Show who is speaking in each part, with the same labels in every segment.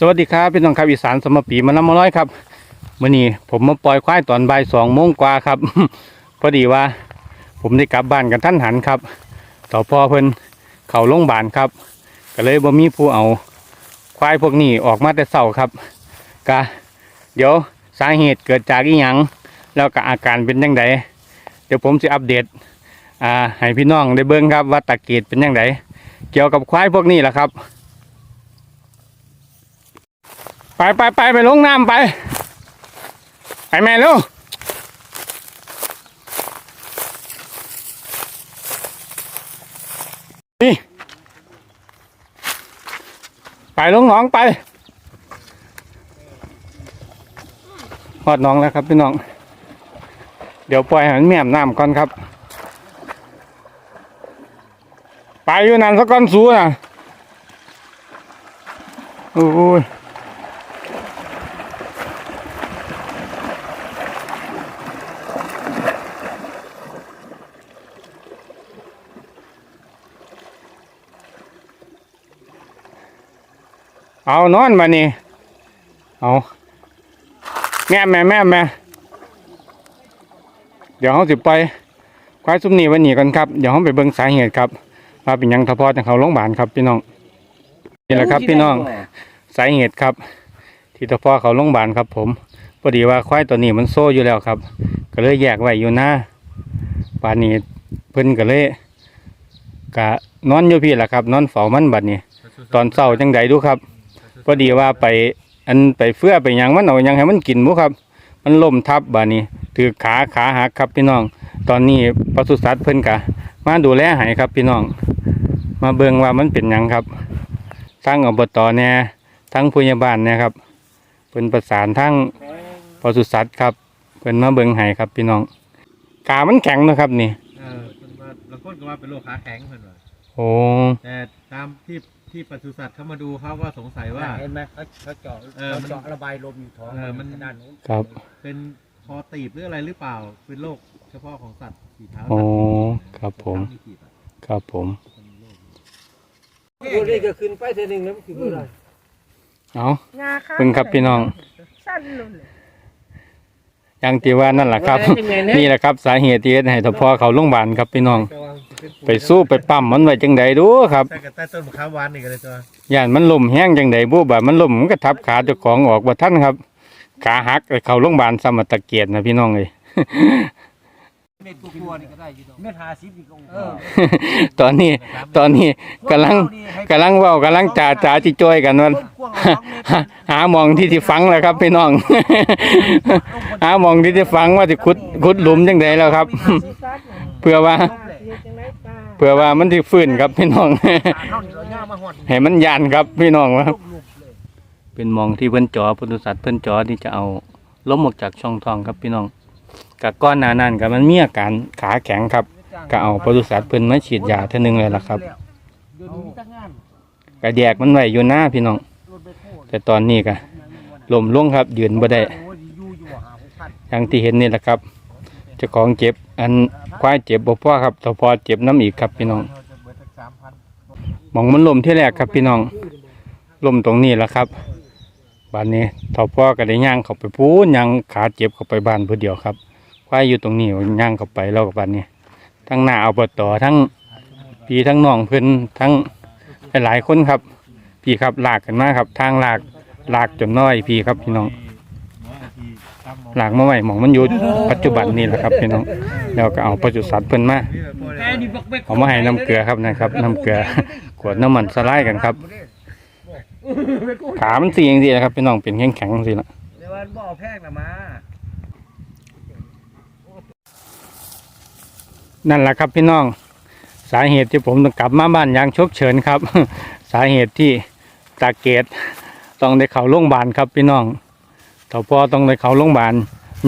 Speaker 1: สวัสดีครับพี่น้องครับอีสานสมปีมันน้ำมาร้อยครับมื่อนี้ผมมาปล่อยควายตอนบ่ายสองโมงกว่าครับ พอดีว่า ผมได้กลับบ้านกันท่านหันครับต่อพ่อเพิ่นเข่าโรงบาลครับ ก็เลยบ่มีผู้เอาควายพวกนี้ออกมาแต่เช้าครับกะเดี๋ยวสาเหตุเกิดจากอีหยังแล้วก็อาการเป็นยังไงเดี๋ยวผมจะอัปเดตอ่าให้พี่น้องได้เบิ่งครับว่าตะเกียเป็นยังไงเกี่ยวกับควายพวกนี้แหละครับ ไปไปไปไปลงน้ำไป ไปแม่ลูกนี่ ไปลงหนองไปหอดน้องแล้วครับพี่น้อง เดี๋ยวปล่อยให้มันแม่มน้ำก่อนครับ ไปอยู่นั่นสักก้อนสูน่ะโอ้ย เอานอนมานี่เอาแม่แม่แม่แม่เดี๋ยวเขาสิไปควายซุ้มนี่วันนี้กันครับเดี๋ยวเขาไปเบิ่งสาเหตุครับว่าเป็นหยังทพอจังเขาโรงพยาบาลครับพี่น้องนี่แหละครับพี่น้องสาเหตุครับ ที่ทพอเขาโรงพยาบาลครับ ผมพอดีว่าควายตัวนี้มันโซ่อยู่แล้วครับ ก็เลยแยกไว้อยู่หน้าป่านนี้เพิ่นก็เลยกะนอนอยู่พี่แหละครับ นอนเฝ้ามันบัดนี้ ตอนเช้าจังใดดูครับ พอดีว่าไปอันไปเฟื่อไปหยังมันเอาหยังให้มันกินบุครับ มันล่มทับบานี้ถือขาขาหักครับพี่น้อง ตอนนี้ปศุสัตว์เพิ่นกะ มาดูแลให้ครับพี่น้อง มาเบิ่งว่ามันเป็นหยังครับทั้งอบตแน่ทั้งพยาบาลเนี่ยครับเพิ่นประสานทั้งปศุสัตว์ครับเพิ่นมาเบิ่งให้ครับพี่น้องขามันแข็งนะครับนี่
Speaker 2: เออเพิ่นว่าบางคนก็ว่าเป็นโรคขาแข็งเพิ่นว่า
Speaker 1: โอ้
Speaker 2: แต่ตามที่ ที่ปศุสัตว์เขามาดูเขาก็สงสัยว่า
Speaker 3: เห็นไหมเขาเขาเจาะ
Speaker 2: เออ
Speaker 3: เขา
Speaker 2: มัน
Speaker 3: เจาะระบายลมอยู่ท้อง
Speaker 2: เออมัน
Speaker 3: ด้านนู้น
Speaker 1: ครับ
Speaker 2: เป็นคอตีบหรืออะไรหรือเปล่า เป็นโรคเฉพาะของสัตว์สีเท้า
Speaker 1: โอ้ครับผม
Speaker 2: มีกีบอะ
Speaker 1: ครับผม
Speaker 2: เป็นโรค
Speaker 3: ตัวนี้ก็ขึ้นไปเท่านึงแล้วมันคืออะไร
Speaker 1: เอาเพิ่งครับพี่น้อง
Speaker 4: สั้นเลย
Speaker 1: อย่างที่ว่านั่นแหละครับ นี่แหละครับ สาเหตุที่เฮ็ดให้ทพอเขาโรงพยาบาลครับพี่น้อง ไปสู้ไปปั๊มมันไว้จังใดดูครับ
Speaker 2: ใส่กับใต้ต้นมะขามหวานนี่ก็เลยตัว
Speaker 1: ย่านมันล่มแห้งจังใดบ่บาดมันล่มมันก็ทับขาเจ้าของออกบ่ทันครับ ขาหักไปเข้าโรงพยาบาลสมตะเกียรตินะพี่น้องเอ้ย
Speaker 3: เม็ดกลัวๆนี่ก็ได้อยู่ดอกเม็ดหาสิบนี่ก็เออ
Speaker 1: ตอนนี้ ตอนนี้กำลังกำลังเว้ากำลังจ่าจ่าจิจ้อยกันว่าหาหาหมองที่ที่ฟังแล้วครับพี่น้อง หาหมองที่ที่ฟังว่าสิขุดขุดหลุมจังใดแล้วครับ เพื่อว่า เพื่อว่ามันสิฟื้นครับพี่น้อง
Speaker 3: เท่านี้เราย่ามาหอด
Speaker 1: ให้มันยานครับพี่น้องว่า
Speaker 3: ลุกเลย
Speaker 1: เป็นหมองที่เพิ่นจอพุทธสัตว์เพิ่นจอที่จะเอาล้มออกจากช่องท้องครับพี่น้องกับก้อนหนานั่นกับมันมีอาการขาแข็งครับก็เอาปศุสัตว์เพิ่นมาฉีดยาเท่านึงเลยล่ะครับ
Speaker 3: เดี๋ยวนี้มีตั้งงาน
Speaker 1: ก็แยกมันไว้อยู่หน้าพี่น้อง
Speaker 3: รถไปโคตร
Speaker 1: แต่ตอนนี้ก็ล้มลงครับยืนบ่ได้
Speaker 3: โอ้ยอยู่อยู่หาหกพัน
Speaker 1: อย่างที่เห็นนี่แหละครับ เจ้าของเจ็บ อันควายเจ็บบ่พอครับต่อพอเจ็บน้ำอีกครับพี่น้อง
Speaker 2: ม
Speaker 1: องมันลมที่แรกครับพี่น้องลมตรงนี้แหละครับบ้านนี้ทอพ่อก็ได้ย่างเข้าไปพูนย่างขาเจ็บเข้าไปบ้านเพื่อเดียวครับควายอยู่ตรงนี้ย่างเข้าไปแล้วกับบ้านนี้ ทั้งหน้าเอาบต่อทั้งพีทั้งน้องเพิ่นทั้งหลายคนครับ พี่ครับลากกันมากครับ ทางลากลากจนน้อยพี่ครับพี่น้อง
Speaker 2: หมอนาทีตาม หมอ
Speaker 1: ลากมาไว้หมองมันอยู่ปัจจุบันนี่แหละครับพี่น้องแล้วก็เอาปศุสัตว์เพิ่นมา
Speaker 2: นี่แบบพอ
Speaker 3: แก
Speaker 2: ได้
Speaker 3: นี่บักเบ็ด
Speaker 1: เอามาให้น้ำเกลือครับนะครับน้ำเกลือขวดน้ำมันสไลด์กันครับขามันสีอย่างนี้นะครับพี่น้องเป็นแข็งแข็งๆสิละ
Speaker 3: เดี๋ยววันบ่เอาแพงนะมา
Speaker 1: นั่นแหละครับพี่น้องสาเหตุที่ผมต้องกลับมาบ้านอย่างชกเฉินครับ สาเหตุที่ตาเกตต้องได้เข้าโรงพยาบาลครับพี่น้อง ต่อพอต้องได้เขาโรงพยาบาล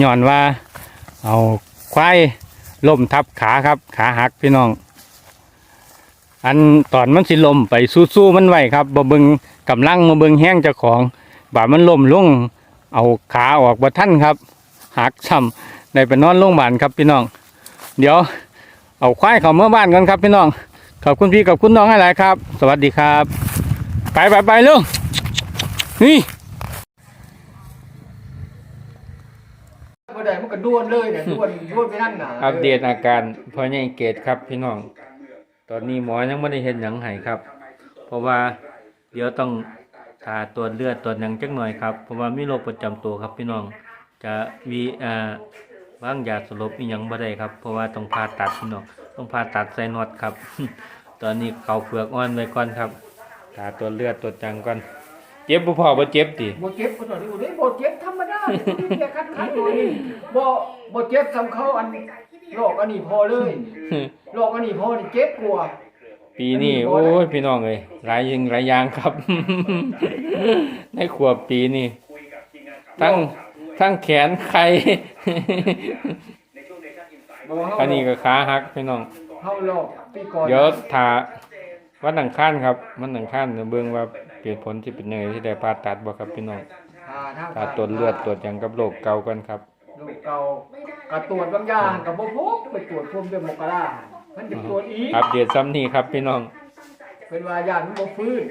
Speaker 1: ย้อนว่า เอาควายล้มทับขาครับ ขาหักพี่น้อง อันตอนมันสิลมไปสู้ๆมันไหวครับบ่เบิงกำลังมาเบิงแห้งเจ้าของบาดมันล้มลงเอาขาออกบ่ทันครับหักซ้ำได้ไปนอนโรงพยาบาลครับพี่น้อง เดี๋ยวเอาควายเขาเมื่อบ้านกันครับพี่น้อง ขอบคุณพี่ขอบคุณน้องหลายครับ สวัสดีครับ ไปไปไปลูก
Speaker 5: นี่
Speaker 3: ก็ ด้วนเลยเนี่ยด้วนด้วนไปนั่นน่ะ
Speaker 5: อัปเดตอาการพ่อใหญ่เกตครับพี่น้อง ตอนนี้หมอยังไม่ได้เห็นหยังให้ครับ เพราะว่าเดี๋ยวต้องทาตรวจเลือดตรวจหยังจักหน่อยครับเพราะว่ามีโรคประจำตัวครับพี่น้องจะมีอ่าวางยาสลบอีหยังบ่ได้ครับ เพราะว่าต้องผ่าตัดพี่น้องต้องผ่าตัดใส่น็อตครับ ตอนนี้เขาเปลือกอ่อนไว้ก่อนครับทาตรวจเลือดตรวจจังก่อนเจ็บบ่พอบ่เจ็บติ
Speaker 3: บ่เจ็บก็ตอนนี้บ่ได้บ่เจ็บธรรมดา เนี่ยคัดคัดตัวนี้บ่บ่เจ็บสำเขาอันโรคอันนี้พอเลยโรคอันนี้พอนี่เจ็บกว่า
Speaker 5: ปีนี้โอ้ยพี่น้องเอ้ยหลายยิงหลายย่างครับ ในขวบปีนี้ทั้งทั้งแขนไข่อันนี้ก็ขาหักพี่น้อง
Speaker 3: เฮาโรคปีก่อน
Speaker 5: เดี๋ยวถ้าวันอังคารครับวันอังคารเดี๋ยวเบิ่งว่าเกิดผลที่เป็นยังไงที่ได้ผ่าตัดบ่ครับพี่น้อ
Speaker 3: ง
Speaker 5: ถ้าตรวจเลือดตรวจหยังกับโรคเก่ากันครับ
Speaker 3: โรคเก่าก็ตรวจบางอย่างก็บ่พบไปตรวจพบเดือนมกรามันจะตรวจอีก
Speaker 5: อัปเดตซ้ำนี้ครับพี่น้อง
Speaker 3: เป็นว่าญาติมันบ่ฟื้น